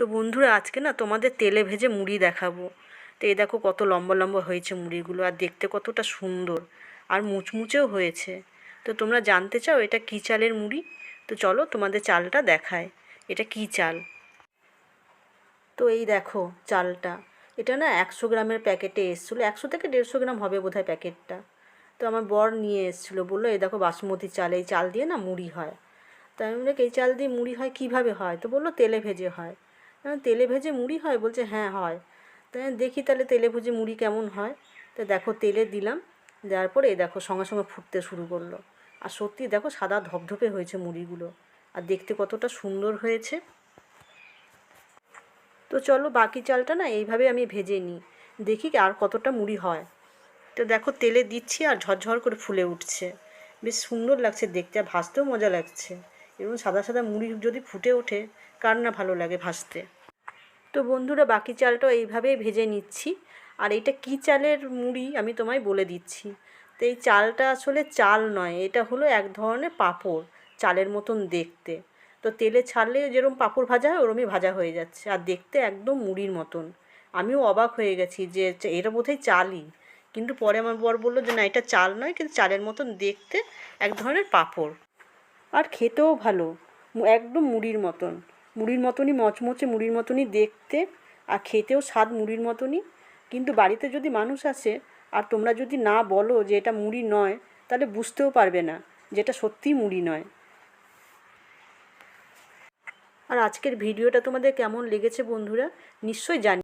তো বন্ধুরা, আজকে না তোমাদের তেলে ভেজে মুড়ি দেখাবো। তো এই দেখো কত লম্বা লম্বা হয়েছে মুড়িগুলো, আর দেখতে কতটা সুন্দর। আর মুচমুচেও হয়েছে। তো তোমরা জানতে চাও এটা কী চালের মুড়ি? তো চলো তোমাদের চালটা দেখায় এটা কী চাল? তো এই দেখো চালটা। এটা না একশো গ্রামের প্যাকেটে এসেছিল। একশো থেকে দেড়শো গ্রাম হবে বোধহয় প্যাকেটটা। তো আমার বর নিয়ে এসেছিল, বলল, এই দেখো বাসমতি চাল, এই চাল দিয়ে না মুড়ি হয়। তো আমি বলি এই চাল দিয়ে মুড়ি হয়, কীভাবে হয়? তো বলল, তেলে ভেজে হয়। তেলে ভেজে মুড়ি হয়? বলছে হ্যাঁ হয়। তাই দেখি তাহলে তেলে ভেজে মুড়ি কেমন হয়? তো দেখো, তেলে দিলাম, দেওয়ার পরে দেখো, সঙ্গে সঙ্গে ফুটতে শুরু করল। আর সত্যি দেখো, সাদা ধপধপে হয়েছে মুড়িগুলো। আর দেখতে কতটা সুন্দর হয়েছে। তো চলো, বাকি চালটা না এইভাবে আমি ভেজে নিই। দেখি আর কতটা মুড়ি হয়। তো দেখো, তেলে দিচ্ছি আর ঝরঝর করে ফুলে উঠছে। বেশ সুন্দর লাগছে, দেখতে আর ভাজতেও মজা লাগছে। এরকম সাদা সাদা মুড়ি যদি ফুটে ওঠে, কার না ভালো লাগে ভাজতে? তো বন্ধুরা, বাকি চালটাও এইভাবেই ভেজে নিচ্ছি। আর এটা কী চালের মুড়ি আমি তোমায় বলে দিচ্ছি। তো এই চালটা আসলে চাল নয়, এটা হলো এক ধরনের পাঁপড় চালের মতন দেখতে। তো তেলে ছাড়লে যেরকম পাঁপড় ভাজা হয়, ওরমই ভাজা হয়ে যাচ্ছে। আর দেখতে একদম মুড়ির মতন। আমিও অবাক হয়ে গেছি যে এটা বোধহয় চালই। কিন্তু পরে আমার বর বলল যে, না, এটা চাল নয়, কিন্তু চালের মতন দেখতে এক ধরনের পাঁপড়। আর খেতেও ভালো। একদম মুড়ির মতন। মুড়ির মতনই মচমচে, মুড়ির মতনই দেখতে। আর খেতেও স্বাদ মুড়ির মতনই। কিন্তু বাড়িতে যদি মানুষ আসে, আর তোমরা যদি না বলো যে এটা মুড়ি নয়, তাহলে বুঝতেও পারবে না যেটা সত্যিই মুড়ি নয়। আর আজকের ভিডিওটা তোমাদের কেমন লেগেছে বন্ধুরা, নিশ্চয়ই জানি